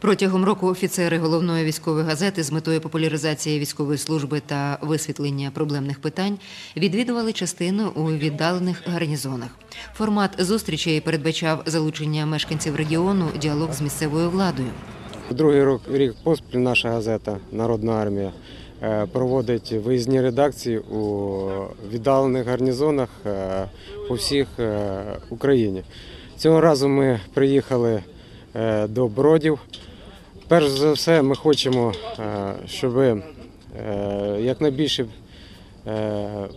Протягом року офіцери головної військової газети з метою популяризації військової служби та висвітлення проблемних питань відвідували частину у віддалених гарнізонах. Формат зустрічей передбачав залучення мешканців регіону, діалог з місцевою владою. Другий рок- рік поспіль наша газета Народна армія е, проводить виїзні редакції у віддалених гарнізонах е, по всіх е, Україні. Цього разу ми приїхали до Бродів. Перш за все, ми хочемо, е, щоб е, якнайбільше е,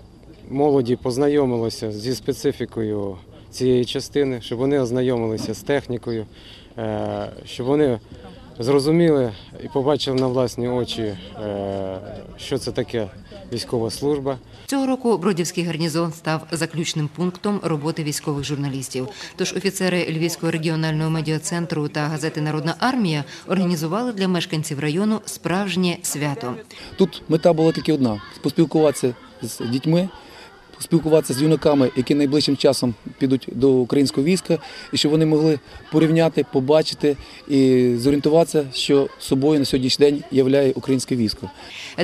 молоді познайомилося зі специфікою цієї частини, щоб вони ознайомилися з технікою, щоб вони зрозуміли і побачили на власні очі, що це таке військова служба. Цього року Бродівський гарнізон став заключним пунктом роботи військових журналістів. Тож офіцери Львівського регіонального медіацентру та газети Народна армія організували для мешканців району справжнє свято. Тут мета була тільки одна: поспілкуватися з дітьми, поспілкуватися з юнаками, які найближчим часом підуть до українського війська, і щоб вони могли порівняти, побачити і зорієнтуватися, що собою на сьогоднішній день являє українське військо.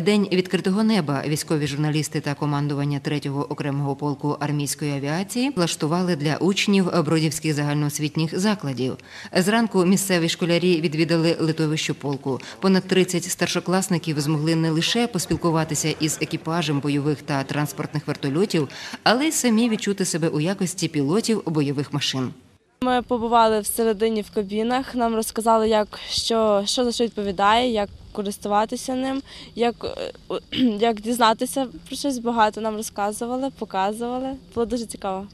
День відкритого неба військові журналісти та командування 3-го окремого полку армійської авіації влаштували для учнів бродівських загальноосвітніх закладів. Зранку місцеві школярі відвідали литовище полку. Понад 30 старшокласників змогли не лише поспілкуватися із екіпажем бойових та транспортних вертольотів, але й самі відчути себе у якості пілотів бойових машин. Ми побували всередині в кабінах, нам розказали, як що, що за що відповідає, як користуватися ним, як, е, як дізнатися про щось багато. Нам розказували, показували. Було дуже цікаво.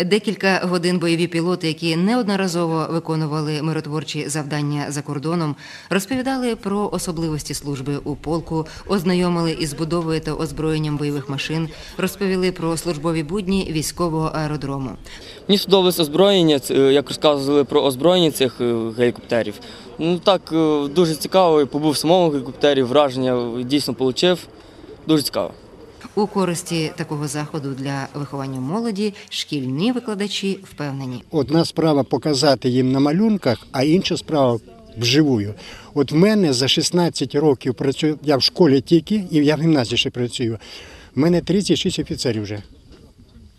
Декілька годин бойові пілоти, які неодноразово виконували миротворчі завдання за кордоном, розповідали про особливості служби у полку, ознайомили із будовою та озброєнням бойових машин, розповіли про службові будні військового аеродрому. Мені сподобалось озброєння, е, як розказували про озброєння цих е, гелікоптерів. Ну так, е, дуже цікаво, побув в самому гелікоптері, враження дійсно отримав. Дуже цікаво. У користі такого заходу для виховання молоді шкільні викладачі впевнені. Одна справа показати їм на малюнках, а інша справа вживую. От в мене за 16 років працюю, я в школі тільки, і я в гімназії ще працюю. В мене 36 офіцерів вже.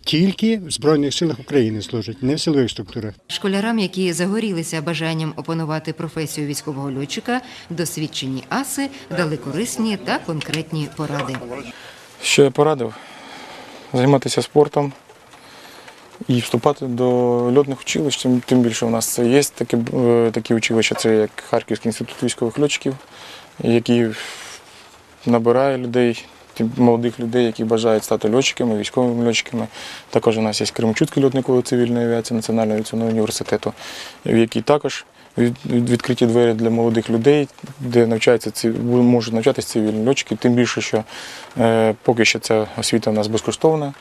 Тільки в Збройних силах України служать, не в силових структурах. Школярам, які загорілися бажанням опанувати професію військового льотчика, досвідчені аси дали корисні та конкретні поради. Що я порадив? Займатися спортом і вступати до льотних училищ. Тим, більше у нас це є такі, е, такі училища, це як Харківський інститут військових льотчиків, який набирає людей, молодих людей, які бажають стати льотчиками, військовими льотчиками. Також у нас є Кременчуцький льотний коледж цивільної авіації Національного авіаційного університету, в який також відкриті двері для молодих людей, де навчаються ці можуть навчатися цивільні льотчики. Тим більше, що е, поки що ця освіта в нас безкоштовна.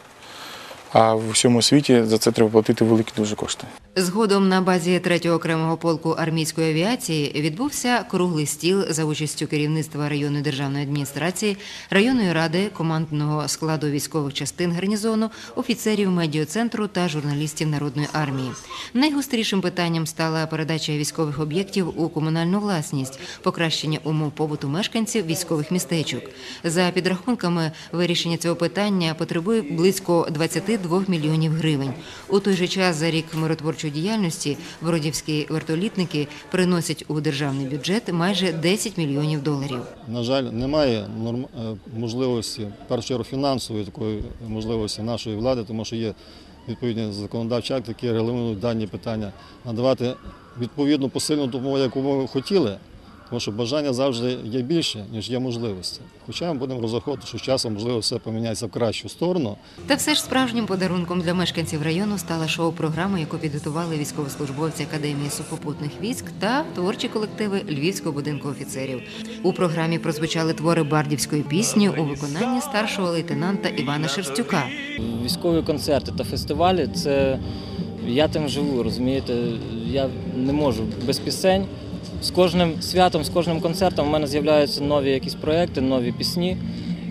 А в всьому світі за це треба платити великі дуже кошти. Згодом на базі 3-го окремого полку армійської авіації відбувся круглий стіл за участю керівництва районної державної адміністрації, районної ради, командного складу військових частин гарнізону, офіцерів медіоцентру та журналістів народної армії. Найгострішим питанням стала передача військових об'єктів у комунальну власність, покращення умов побуту мешканців військових містечок. За підрахунками, вирішення цього питання потребує близько 22 мільйонів гривень. У той же час за рік миротворчої діяльності бродівські вертолітники приносять у державний бюджет майже 10 мільйонів доларів. На жаль, немає е, можливості, першу чергу фінансової такої можливості нашої влади, тому що є відповідні законодавчі акти, які регламентують дані питання, надавати відповідну посильну допомогу, яку ми хотіли, тому що бажання завжди є більше, ніж є можливості. Хоча ми будемо розраховувати, що з часом можливо все поміняється в кращу сторону. Та все ж справжнім подарунком для мешканців району стала шоу-програма, яку підготували військовослужбовці Академії сухопутних військ та творчі колективи Львівського будинку офіцерів. У програмі прозвучали твори бардівської пісні у виконанні старшого лейтенанта Івана Шерстюка. Військові концерти та фестивалі це я тим живу, розумієте? Я не можу без пісень. З кожним святом, з кожним концертом у мене з'являються нові якісь проекти, нові пісні.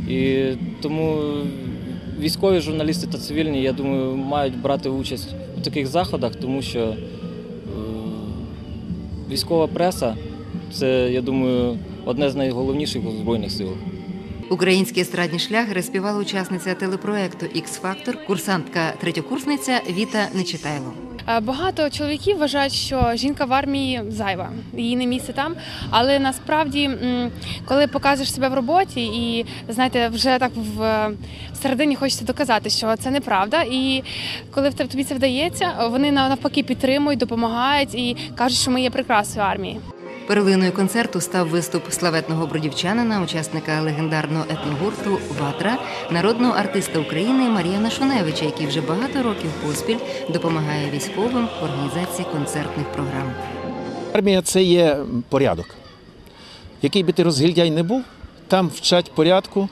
І тому військові журналісти та цивільні, я думаю, мають брати участь у таких заходах, тому що е, військова преса Це, я думаю, одне з найголовніших у Збройних силах. Українські естрадні шлягери співала учасниця телепроекту Ікс-Фактор, курсантка третьокурсниця Віта Нечитайло. Е, Багато чоловіків вважають, що жінка в армії зайва, її не місце там. Але насправді, коли показуєш себе в роботі, і знаєте, вже так в середині хочеться доказати, що це неправда. І коли тобі це вдається, вони навпаки підтримують, допомагають і кажуть, що ми є прекрасою армією. Перлиною концерту став виступ славетного бродівчанина, учасника легендарного етногурту Ватра, народного артиста України Мар'яна Шуневича, який вже багато років поспіль допомагає військовим в організації концертних програм. Армія це є порядок. Який би ти розгільдяй не був, там вчать порядку.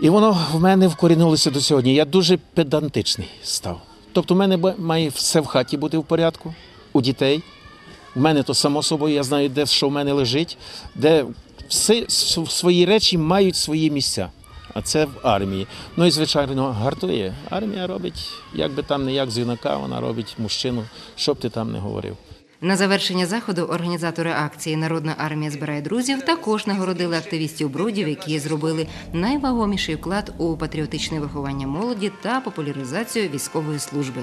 І воно в мене вкорінилося до сьогодні. Я дуже педантичний став. Тобто, в мене має все в хаті бути в порядку, у дітей. У мене то само собою, я знаю, де що в мене лежить, де все свої речі мають свої місця. А це в армії. Ну і звичайно, гартує. Армія робить, як би там не як з юнака, вона робить мужчину, що б ти там не говорив. На завершення заходу організатори акції Народна армія збирає друзів також нагородили активістів бродів, які зробили найвагоміший вклад у патріотичне виховання молоді та популяризацію військової служби.